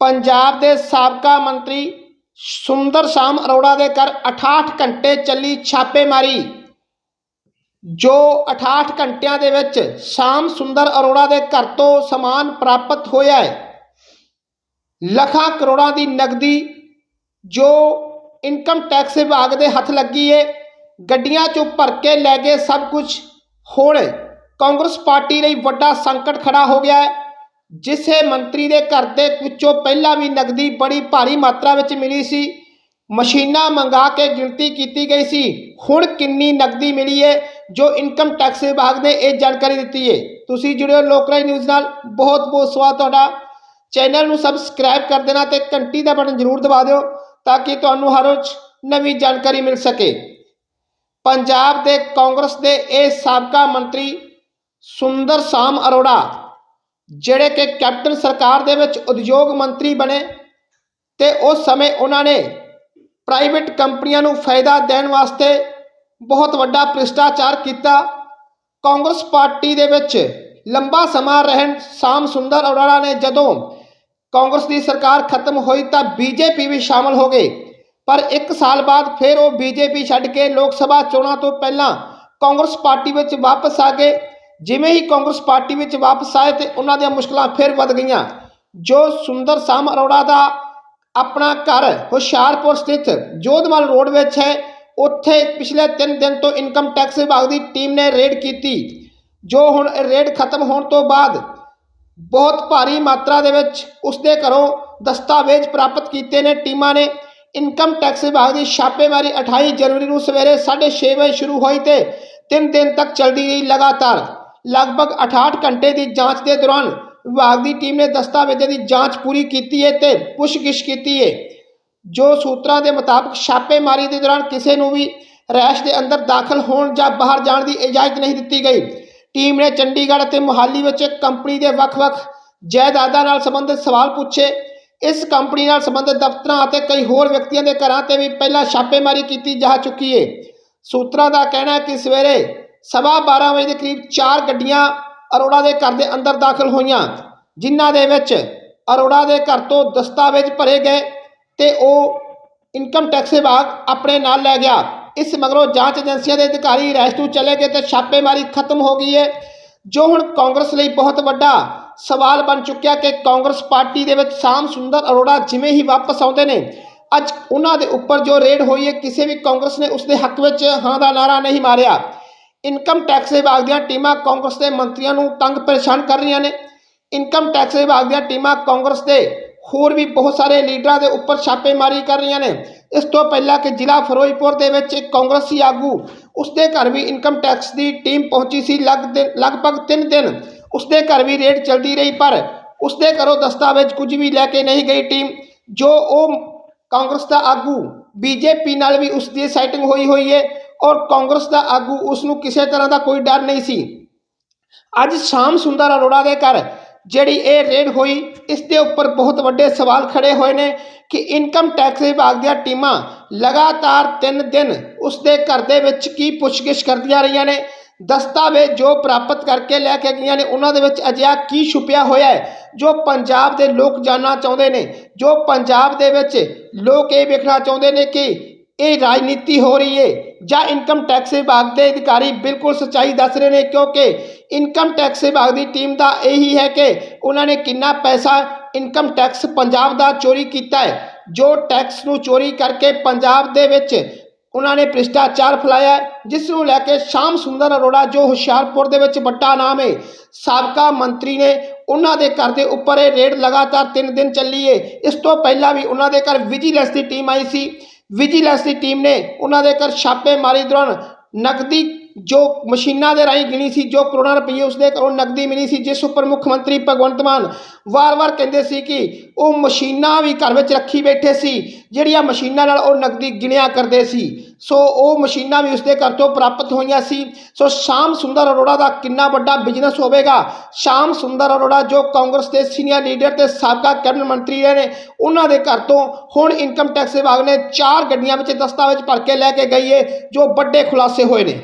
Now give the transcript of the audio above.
ਪੰਜਾਬ ਦੇ ਸਾਬਕਾ ਮੰਤਰੀ ਸੁੰਦਰ ਸ਼ਾਮ ਅਰੋੜਾ ਦੇ ਘਰ 68 ਘੰਟੇ ਚੱਲੀ ਛਾਪੇਮਾਰੀ, ਜੋ 68 ਘੰਟਿਆਂ ਦੇ ਵਿੱਚ ਸ਼ਾਮ ਸੁੰਦਰ ਅਰੋੜਾ ਦੇ ਘਰ ਤੋਂ ਸਮਾਨ ਪ੍ਰਾਪਤ ਹੋਇਆ ਹੈ। ਲੱਖਾਂ ਕਰੋੜਾਂ ਦੀ ਨਗਦੀ ਜੋ ਇਨਕਮ ਟੈਕਸ ਵਿਭਾਗ ਦੇ ਹੱਥ ਲੱਗੀ ਏ, ਗੱਡੀਆਂ ਚੋਂ ਭਰ ਕੇ ਲੈ ਗਏ ਸਭ ਕੁਝ। ਹੁਣ ਕਾਂਗਰਸ ਪਾਰਟੀ ਲਈ ਵੱਡਾ ਸੰਕਟ ਖੜਾ ਹੋ ਗਿਆ ਹੈ। ਜਿਸੇ ਮੰਤਰੀ ਦੇ ਘਰ ਦੇ ਵਿੱਚੋਂ ਪਹਿਲਾਂ ਵੀ ਨਗਦੀ ਬੜੀ ਭਾਰੀ ਮਾਤਰਾ ਵਿੱਚ ਮਿਲੀ ਸੀ, ਮਸ਼ੀਨਾਂ ਮੰਗਾ ਕੇ ਗਿਣਤੀ ਕੀਤੀ ਗਈ ਸੀ, ਹੁਣ ਕਿੰਨੀ ਨਗਦੀ ਮਿਲੀ ਹੈ ਜੋ ਇਨਕਮ ਟੈਕਸ ਵਿਭਾਗ ਨੇ ਇਹ ਜਾਣਕਾਰੀ ਦਿੱਤੀ ਹੈ ਤੁਸੀਂ ਜੁੜਿਓ ਲੋਕਰਾਈ ਨਿਊਜ਼ ਨਾਲ, ਬਹੁਤ ਬਹੁਤ ਸਵਾਗਤ ਤੁਹਾਡਾ। ਚੈਨਲ ਨੂੰ ਸਬਸਕ੍ਰਾਈਬ ਕਰ ਦੇਣਾ ਤੇ ਘੰਟੀ ਦਾ ਬਟਨ ਜ਼ਰੂਰ ਦਬਾ ਦਿਓ, ਤਾਂ ਕਿ ਤੁਹਾਨੂੰ ਹਰ ਰੋਜ਼ ਨਵੀਂ ਜਾਣਕਾਰੀ ਮਿਲ ਸਕੇ। ਪੰਜਾਬ ਦੇ ਕਾਂਗਰਸ ਦੇ ਇਹ ਸਾਬਕਾ ਮੰਤਰੀ ਸੁੰਦਰ ਸ਼ਾਮ ਅਰੋੜਾ ਜਿਹੜੇ ਕਿ ਕੈਪਟਨ ਸਰਕਾਰ ਦੇ ਵਿੱਚ ਉਦਯੋਗ ਮੰਤਰੀ ਬਣੇ ਤੇ ਉਸ ਸਮੇਂ ਉਹਨਾਂ ਨੇ ਪ੍ਰਾਈਵੇਟ ਕੰਪਨੀਆਂ ਨੂੰ ਫਾਇਦਾ ਦੇਣ ਵਾਸਤੇ ਬਹੁਤ ਵੱਡਾ ਭ੍ਰਿਸ਼ਟਾਚਾਰ ਕੀਤਾ। ਕਾਂਗਰਸ ਪਾਰਟੀ ਦੇ ਵਿੱਚ ਲੰਬਾ ਸਮਾਂ ਰਹਿਣ ਸ਼ਾਮ ਸੁੰਦਰ ਅਰੋੜਾ ਨੇ ਜਦੋਂ ਕਾਂਗਰਸ ਦੀ ਸਰਕਾਰ ਖਤਮ ਹੋਈ ਤਾਂ ਬੀਜੇਪੀ ਵੀ ਸ਼ਾਮਲ ਹੋ ਗਈ ਪਰ 1 ਸਾਲ ਬਾਅਦ ਫਿਰ ਉਹ ਬੀਜੇਪੀ ਛੱਡ ਕੇ ਲੋਕ ਸਭਾ ਚੋਣਾਂ ਤੋਂ ਪਹਿਲਾਂ ਕਾਂਗਰਸ ਪਾਰਟੀ ਵਿੱਚ ਵਾਪਸ ਆ ਗਏ। ਜਿਵੇਂ ਹੀ ਕਾਂਗਰਸ ਪਾਰਟੀ ਵਿੱਚ ਵਾਪਸ ਆਏ ਤੇ ਉਹਨਾਂ ਦੀਆਂ ਮੁਸ਼ਕਲਾਂ ਫਿਰ ਵੱਧ ਗਈਆਂ। ਜੋ ਸੁੰਦਰ ਸ਼ਾਮ ਅਰੋੜਾ ਦਾ ਆਪਣਾ ਘਰ ਹੁਸ਼ਿਆਰਪੁਰ ਸਥਿਤ ਜੋਧਮਲ ਰੋਡ ਵਿੱਚ ਹੈ, ਉੱਥੇ ਪਿਛਲੇ 3 ਦਿਨ ਤੋਂ ਇਨਕਮ ਟੈਕਸ ਵਿਭਾਗ ਦੀ ਟੀਮ ਨੇ ਰੇਡ ਕੀਤੀ, ਜੋ ਹੁਣ ਰੇਡ ਖਤਮ ਹੋਣ ਤੋਂ ਬਾਅਦ ਬਹੁਤ ਭਾਰੀ ਮਾਤਰਾ ਦੇ ਵਿੱਚ ਉਸਦੇ ਘਰੋਂ ਦਸਤਾਵੇਜ਼ ਪ੍ਰਾਪਤ ਕੀਤੇ ਨੇ। ਟੀਮਾਂ ਨੇ ਇਨਕਮ ਟੈਕਸ ਵਿਭਾਗ ਦੀ ਛਾਪੇਮਾਰੀ 28 ਜਨਵਰੀ ਨੂੰ ਸਵੇਰੇ 6:30 ਵਜੇ ਸ਼ੁਰੂ ਹੋਈ ਤੇ 3 ਦਿਨ ਤੱਕ ਚੱਲਦੀ ਰਹੀ ਲਗਾਤਾਰ। ਲਗਭਗ 68 ਘੰਟੇ ਦੀ ਜਾਂਚ ਦੇ ਦੌਰਾਨ ਵਿਭਾਗ ਦੀ ਟੀਮ ਨੇ ਦਸਤਾਵੇਜ਼ਾਂ ਦੀ ਜਾਂਚ ਪੂਰੀ ਕੀਤੀ ਹੈ ਤੇ ਪੁੱਛਗਿੱਛ ਕੀਤੀ ਹੈ, ਜੋ ਸੂਤਰਾਂ ਦੇ ਮੁਤਾਬਕ ਛਾਪੇਮਾਰੀ ਦੇ ਦੌਰਾਨ ਕਿਸੇ ਨੂੰ ਵੀ ਰੈਸ਼ ਦੇ ਅੰਦਰ ਦਾਖਲ ਹੋਣ ਜਾਂ ਬਾਹਰ ਜਾਣ ਦੀ ਇਜਾਜ਼ਤ ਨਹੀਂ ਦਿੱਤੀ ਗਈ। ਟੀਮ ਨੇ ਚੰਡੀਗੜ੍ਹ ਅਤੇ ਮੁਹਾਲੀ ਵਿੱਚ ਕੰਪਨੀ ਦੇ ਵੱਖ-ਵੱਖ ਜਾਇਦਾਦਾਂ ਨਾਲ ਸੰਬੰਧਿਤ ਸਵਾਲ ਪੁੱਛੇ। ਇਸ ਕੰਪਨੀ ਨਾਲ ਸੰਬੰਧਿਤ ਦਫ਼ਤਰਾਂ ਅਤੇ ਕਈ ਹੋਰ ਵਿਅਕਤੀਆਂ ਦੇ ਘਰਾਂ ਤੇ ਵੀ ਪਹਿਲਾਂ ਛਾਪੇਮਾਰੀ ਕੀਤੀ ਜਾ ਚੁੱਕੀ ਹੈ। ਸੂਤਰਾਂ ਦਾ ਕਹਿਣਾ ਹੈ ਕਿ ਸਵੇਰੇ ਸਵਾ 12 ਵਜੇ ਦੇ ਕਰੀਬ ਚਾਰ ਗੱਡੀਆਂ ਅਰੋੜਾ ਦੇ ਘਰ ਦੇ ਅੰਦਰ ਦਾਖਲ ਹੋਈਆਂ, ਜਿਨ੍ਹਾਂ ਦੇ ਵਿੱਚ ਅਰੋੜਾ ਦੇ ਘਰ ਤੋਂ ਦਸਤਾਵੇਜ਼ ਭਰੇ ਗਏ ਤੇ ਉਹ ਇਨਕਮ ਟੈਕਸ ਵਿਭਾਗ ਆਪਣੇ ਨਾਲ ਲੈ ਗਿਆ। ਇਸ ਮਗਰੋਂ ਜਾਂਚ ਏਜੰਸੀਆਂ ਦੇ ਅਧਿਕਾਰੀ ਰੈਸਟ ਚਲੇ ਗਏ ਤੇ ਛਾਪੇਮਾਰੀ ਖਤਮ ਹੋ ਗਈ ਹੈ ਜੋ ਹੁਣ ਕਾਂਗਰਸ ਲਈ ਬਹੁਤ ਵੱਡਾ ਸਵਾਲ ਬਣ ਚੁੱਕਿਆ ਕਿ ਕਾਂਗਰਸ ਪਾਰਟੀ ਦੇ ਵਿੱਚ ਸ਼ਾਮ ਸੁੰਦਰ ਅਰੋੜਾ ਜਿਵੇਂ ਹੀ ਵਾਪਸ ਆਉਂਦੇ ਨੇ, ਅੱਜ ਉਹਨਾਂ ਦੇ ਉੱਪਰ ਜੋ ਰੇਡ ਹੋਈ ਹੈ ਕਿਸੇ ਵੀ ਕਾਂਗਰਸ ਨੇ ਉਸ ਦੇ ਹੱਕ ਵਿੱਚ ਹਾਂ ਦਾ ਨਾਰਾ ਨਹੀਂ ਮਾਰਿਆ। ਇਨਕਮ ਟੈਕਸ ਵਿਭਾਗ ਦੀਆਂ ਟੀਮਾਂ ਕਾਂਗਰਸ ਦੇ ਮੰਤਰੀਆਂ ਨੂੰ ਤੰਗ ਪਰੇਸ਼ਾਨ ਕਰ ਰਹੀਆਂ ਨੇ। ਇਨਕਮ ਟੈਕਸ ਵਿਭਾਗ ਦੀਆਂ ਟੀਮਾਂ ਕਾਂਗਰਸ ਦੇ ਹੋਰ ਵੀ ਬਹੁਤ ਸਾਰੇ ਲੀਡਰਾਂ ਦੇ ਉੱਪਰ ਛਾਪੇਮਾਰੀ ਕਰ ਰਹੀਆਂ ਨੇ। ਇਸ ਤੋਂ ਪਹਿਲਾਂ ਕਿ ਜ਼ਿਲ੍ਹਾ ਫਿਰੋਜ਼ਪੁਰ ਦੇ ਵਿੱਚ ਇੱਕ ਕਾਂਗਰਸੀ ਆਗੂ, ਉਸਦੇ ਘਰ ਵੀ ਇਨਕਮ ਟੈਕਸ ਦੀ ਟੀਮ ਪਹੁੰਚੀ ਸੀ ਲਗ ਦਿਨ- ਲਗਭਗ 3 ਦਿਨ। ਉਸਦੇ ਘਰ ਵੀ ਰੇਡ ਚੱਲਦੀ ਰਹੀ, ਪਰ ਉਸਦੇ ਘਰੋਂ ਦਸਤਾਵੇਜ਼ ਕੁਝ ਵੀ ਲੈ ਕੇ ਨਹੀਂ ਗਈ ਟੀਮ, ਜੋ ਉਹ ਕਾਂਗਰਸ ਦਾ ਆਗੂ, ਬੀਜੇਪੀ ਨਾਲ ਵੀ ਉਸ ਦੀ ਸਾਈਟਿੰਗ ਹੋਈ ਹੋਈ ਹੈ ਔਰ ਕਾਂਗਰਸ ਦਾ ਆਗੂ ਉਸ ਨੂੰ ਕਿਸੇ ਤਰ੍ਹਾਂ ਦਾ ਕੋਈ ਡਰ ਨਹੀਂ ਸੀ। ਅੱਜ ਸ਼ਾਮ ਸੁੰਦਰ ਅਰੋੜਾ ਦੇ ਘਰ, ਜਿਹੜੀ ਇਹ ਰੇਡ ਹੋਈ, ਇਸ ਦੇ ਉੱਪਰ ਬਹੁਤ ਵੱਡੇ ਸਵਾਲ ਖੜੇ ਹੋਏ ਨੇ ਕਿ ਇਨਕਮ ਟੈਕਸ ਵਿਭਾਗ ਦੀਆਂ ਟੀਮਾਂ ਲਗਾਤਾਰ 3 ਦਿਨ ਉਸ ਦੇ ਘਰ ਦੇ ਵਿੱਚ ਕੀ ਪੁੱਛਗਿੱਛ ਕਰਦੀਆਂ ਰਹੀਆਂ ਨੇ, ਦਸਤਾਵੇਜ਼ ਜੋ ਪ੍ਰਾਪਤ ਕਰਕੇ ਲੈ ਕੇ ਗਈਆਂ ਨੇ, ਉਹਨਾਂ ਦੇ ਵਿੱਚ ਅਜਿਹਾ ਕੀ ਛੁਪਿਆ ਹੋਇਆ ਹੈ, ਜੋ ਪੰਜਾਬ ਦੇ ਲੋਕ ਜਾਣਨਾ ਚਾਹੁੰਦੇ ਨੇ, ਜੋ ਪੰਜਾਬ ਦੇ ਵਿੱਚ ਲੋਕ ਇਹ ਵੇਖਣਾ ਚਾਹੁੰਦੇ ਨੇ ਕਿ ਇਹ ਰਾਜਨੀਤੀ ਹੋ ਰਹੀ ਹੈ ਜਾਂ ਇਨਕਮ ਟੈਕਸ ਵਿਭਾਗ ਦੇ ਅਧਿਕਾਰੀ ਬਿਲਕੁਲ ਸੱਚਾਈ ਦੱਸ ਰਹੇ ਨੇ, ਕਿਉਂਕਿ ਇਨਕਮ ਟੈਕਸ ਵਿਭਾਗ ਦੀ ਟੀਮ ਦਾ ਇਹੀ ਹੈ ਕਿ ਉਹਨਾਂ ਨੇ ਕਿੰਨਾ ਪੈਸਾ ਇਨਕਮ ਟੈਕਸ ਪੰਜਾਬ ਦਾ ਚੋਰੀ ਕੀਤਾ ਹੈ। ਜੋ ਟੈਕਸ ਨੂੰ ਚੋਰੀ ਕਰਕੇ ਪੰਜਾਬ ਦੇ ਵਿੱਚ ਉਹਨਾਂ ਨੇ ਭ੍ਰਿਸ਼ਟਾਚਾਰ ਫੈਲਾਇਆ ਜਿਸ ਨੂੰ ਲੈ ਕੇ ਸ਼ਾਮ ਸੁੰਦਰ ਅਰੋੜਾ, ਜੋ ਹੁਸ਼ਿਆਰਪੁਰ ਦੇ ਵਿੱਚ ਵੱਡਾ ਨਾਮ ਹੈ, ਸਾਬਕਾ ਮੰਤਰੀ ਨੇ ਉਹਨਾਂ ਦੇ ਘਰ ਦੇ ਉੱਪਰ ਇਹ ਰੇਡ ਲਗਾਤਾਰ 3 ਦਿਨ ਚੱਲੀ ਹੈ ਇਸ ਤੋਂ ਪਹਿਲਾਂ ਵੀ ਉਹਨਾਂ ਦੇ ਘਰ ਵਿਜੀਲੈਂਸ ਦੀ ਟੀਮ ਆਈ ਸੀ। ਵਿਜੀਲੈਂਸ ਦੀ ਟੀਮ ਨੇ ਉਹਨਾਂ ਦੇ ਘਰ ਛਾਪੇਮਾਰੀ ਦੌਰਾਨ ਨਕਦੀ ਜੋ ਮਸ਼ੀਨਾਂ ਦੇ ਰਾਹੀਂ ਗਿਣੀ ਸੀ, ਜੋ ਕਰੋੜਾਂ ਰੁਪਏ ਉਸਦੇ ਘਰੋਂ ਨਕਦੀ ਮਿਲੀ ਸੀ, ਜਿਸ ਉੱਪਰ ਮੁੱਖ ਮੰਤਰੀ ਭਗਵੰਤ ਮਾਨ ਵਾਰ-ਵਾਰ ਕਹਿੰਦੇ ਸੀ ਕਿ ਉਹ ਮਸ਼ੀਨਾਂ ਵੀ ਘਰ ਵਿੱਚ ਰੱਖੀ ਬੈਠੇ ਸੀ, ਜਿਹੜੀਆਂ ਮਸ਼ੀਨਾਂ ਨਾਲ ਉਹ ਨਕਦੀ ਗਿਣਿਆ ਕਰਦੇ ਸੀ। ਸੋ ਉਹ ਮਸ਼ੀਨਾਂ ਵੀ ਉਸਦੇ ਘਰ ਤੋਂ ਪ੍ਰਾਪਤ ਹੋਈਆਂ ਸੀ। ਸੋ ਸ਼ਾਮ ਸੁੰਦਰ ਅਰੋੜਾ ਦਾ ਕਿੰਨਾ ਵੱਡਾ ਬਿਜ਼ਨਸ ਹੋਵੇਗਾ? ਸ਼ਾਮ ਸੁੰਦਰ ਅਰੋੜਾ, ਜੋ ਕਾਂਗਰਸ ਦੇ ਸੀਨੀਅਰ ਲੀਡਰ ਤੇ ਸਾਬਕਾ ਕੈਬਨਿਟ ਮੰਤਰੀ ਰਹੇ ਨੇ, ਉਹਨਾਂ ਦੇ ਘਰ ਤੋਂ ਹੁਣ ਇਨਕਮ ਟੈਕਸ ਵਿਭਾਗ ਨੇ ਚਾਰ ਗੱਡੀਆਂ ਵਿੱਚ ਦਸਤਾਵੇਜ਼ ਭਰ ਕੇ ਲੈ ਕੇ ਗਈ ਹੈ ਜੋ ਵੱਡੇ ਖੁਲਾਸੇ ਹੋਏ ਨੇ।